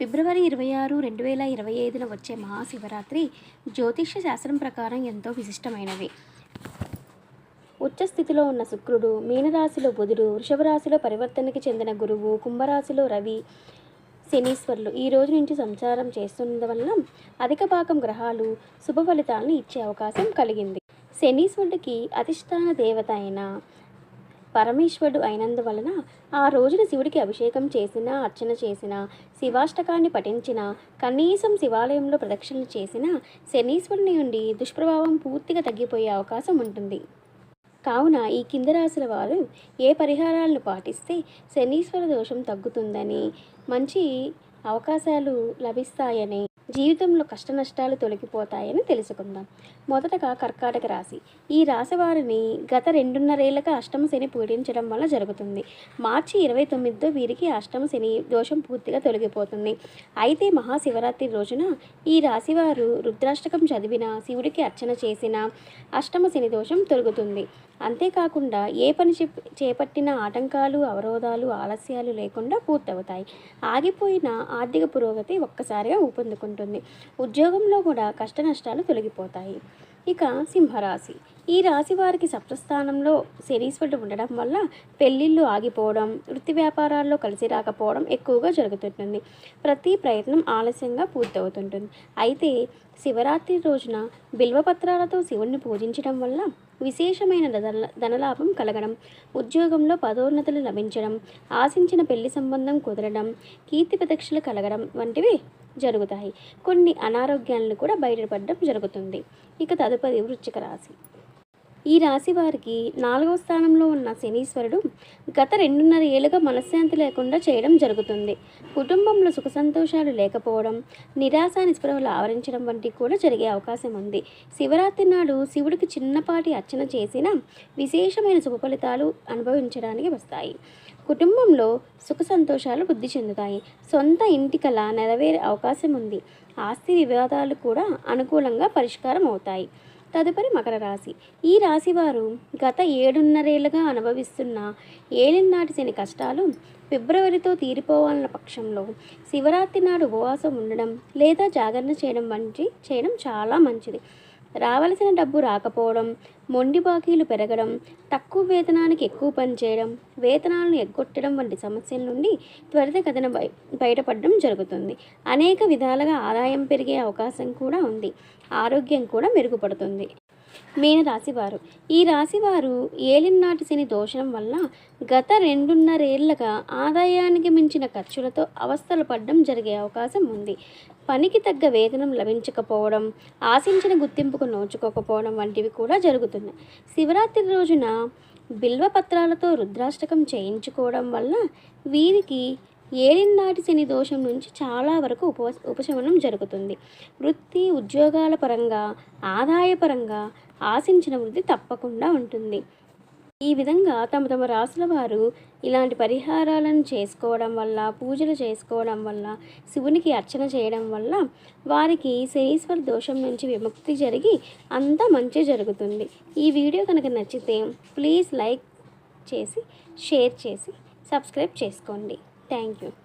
ఫిబ్రవరి ఇరవై ఆరు రెండు వేల ఇరవై ఐదున వచ్చే మహాశివరాత్రి జ్యోతిష్య శాస్త్రం ప్రకారం ఎంతో విశిష్టమైనవి. ఉచ్చస్థితిలో ఉన్న శుక్రుడు మీనరాశిలో బుధుడు వృషభరాశిలో పరివర్తనకి చెందిన గురువు కుంభరాశిలో రవి శనీశ్వరులు ఈ రోజు నుంచి సంచారం చేస్తున్నందువలన అధిక భాగం గ్రహాలు శుభ ఫలితాలను ఇచ్చే అవకాశం కలిగింది. శనీశ్వరుడికి అధిష్టాన దేవత అయిన పరమేశ్వరుడు అయినందువలన ఆ రోజున శివుడికి అభిషేకం చేసినా అర్చన చేసిన శివాష్టకాన్ని పఠించిన కనీసం శివాలయంలో ప్రదక్షిణలు చేసిన శనీశ్వరుని నుండి దుష్ప్రభావం పూర్తిగా తగ్గిపోయే అవకాశం ఉంటుంది. కావున ఈ కింద రాశుల వారు ఏ పరిహారాలను పాటిస్తే శనీశ్వర దోషం తగ్గుతుందని మంచి అవకాశాలు లభిస్తాయని జీవితంలో కష్ట నష్టాలు తొలగిపోతాయని తెలుసుకుందాం. మొదటగా కర్కాటక రాశి. ఈ రాశి వారిని గత రెండున్నరేళ్ళుగా అష్టమ శని పీడించడం వల్ల జరుగుతుంది. మార్చి ఇరవై తొమ్మిదితో వీరికి అష్టమ శని దోషం పూర్తిగా తొలగిపోతుంది. అయితే మహాశివరాత్రి రోజున ఈ రాశివారు రుద్రాష్టకం చదివిన శివుడికి అర్చన చేసిన అష్టమ శని దోషం తొలగుతుంది. అంతేకాకుండా ఏ పని చేపట్టిన ఆటంకాలు అవరోధాలు ఆలస్యాలు లేకుండా పూర్తవుతాయి. ఆగిపోయిన ఆర్థిక పురోగతి ఒక్కసారిగా ఊపందుకుంటుంది. ఉంటుంది. ఉద్యోగంలో కూడా కష్ట నష్టాలు తొలగిపోతాయి. ఇక సింహరాశి. ఈ రాశి వారికి సప్తస్థానంలో శనీశ్వరుడు ఉండడం వల్ల పెళ్ళిళ్ళు ఆగిపోవడం వృత్తి వ్యాపారాల్లో కలిసి రాకపోవడం ఎక్కువగా జరుగుతుంటుంది. ప్రతి ప్రయత్నం ఆలస్యంగా పూర్తవుతుంటుంది. అయితే శివరాత్రి రోజున బిల్వపత్రాలతో శివుణ్ణి పూజించడం వల్ల విశేషమైన ధన ధనలాభం కలగడం ఉద్యోగంలో పదోన్నతులు లభించడం ఆశించిన పెళ్ళి సంబంధం కుదరడం కీర్తి ప్రదక్షిణలు కలగడం వంటివి జరుగుతాయి. కొన్ని అనారోగ్యాలను కూడా బయటపడడం జరుగుతుంది. ఇక తదుపరి వృశ్చిక రాశి. ఈ రాశి వారికి నాలుగవ స్థానంలో ఉన్న శనీశ్వరుడు గత రెండున్నర ఏళ్ళుగా మనశ్శాంతి లేకుండా చేయడం జరుగుతుంది. కుటుంబంలో సుఖ సంతోషాలు లేకపోవడం నిరాశ నిస్పృహలు ఆవరించడం వంటివి కూడా జరిగే అవకాశం ఉంది. శివరాత్రి నాడు శివుడికి చిన్నపాటి అర్చన చేసిన విశేషమైన శుభ ఫలితాలు అనుభవించడానికి వస్తాయి. కుటుంబంలో సుఖ సంతోషాలు వృద్ధి చెందుతాయి. సొంత ఇంటి కళ నెరవేరే అవకాశం ఉంది. ఆస్తి వివాదాలు కూడా అనుకూలంగా పరిష్కారం అవుతాయి. తదుపరి మకర రాశి. ఈ రాశి వారు గత ఏడున్నరేళ్ళుగా అనుభవిస్తున్న ఏలినాటి శని కష్టాలు ఫిబ్రవరితో తీరిపోవాలన్న పక్షంలో శివరాత్రి నాడు ఉపవాసం ఉండడం లేదా జాగరణ చేయడం వంటి చేయడం చాలా మంచిది. రావలసిన డబ్బు రాకపోవడం మొండి బాకీలు పెరగడం తక్కువ వేతనానికి ఎక్కువ పని చేయడం వేతనాలను ఎగ్గొట్టడం వంటి సమస్యల నుండి త్వరిత కథన బయటపడడం జరుగుతుంది. అనేక విధాలుగా ఆదాయం పెరిగే అవకాశం కూడా ఉంది. ఆరోగ్యం కూడా మెరుగుపడుతుంది. మీన రాశివారు. ఈ రాశివారు ఏలినాటి శని దోషం వల్ల గత రెండున్నరేళ్ళుగా ఆదాయానికి మించిన ఖర్చులతో అవస్థలు పడడం జరిగే అవకాశం ఉంది. పనికి తగ్గ వేతనం లభించకపోవడం ఆశించిన గుర్తింపుకు నోచుకోకపోవడం వంటివి కూడా జరుగుతున్నాయి. శివరాత్రి రోజున బిల్వపత్రాలతో రుద్రాష్టకం చేయించుకోవడం వల్ల వీరికి ఏలినాటి శని దోషం నుంచి చాలా వరకు ఉప ఉపశమనం జరుగుతుంది. వృత్తి ఉద్యోగాల పరంగా ఆదాయపరంగా ఆశించిన వృద్ధి తప్పకుండా ఉంటుంది. ఈ విధంగా తమ తమ రాసుల వారు ఇలాంటి పరిహారాలను చేసుకోవడం వల్ల పూజలు చేసుకోవడం వల్ల శివునికి అర్చన చేయడం వల్ల వారికి శనీశ్వర దోషం నుంచి విముక్తి జరిగి అంతా మంచి జరుగుతుంది. ఈ వీడియో కనుక నచ్చితే ప్లీజ్ లైక్ చేసి షేర్ చేసి సబ్స్క్రైబ్ చేసుకోండి. Thank you.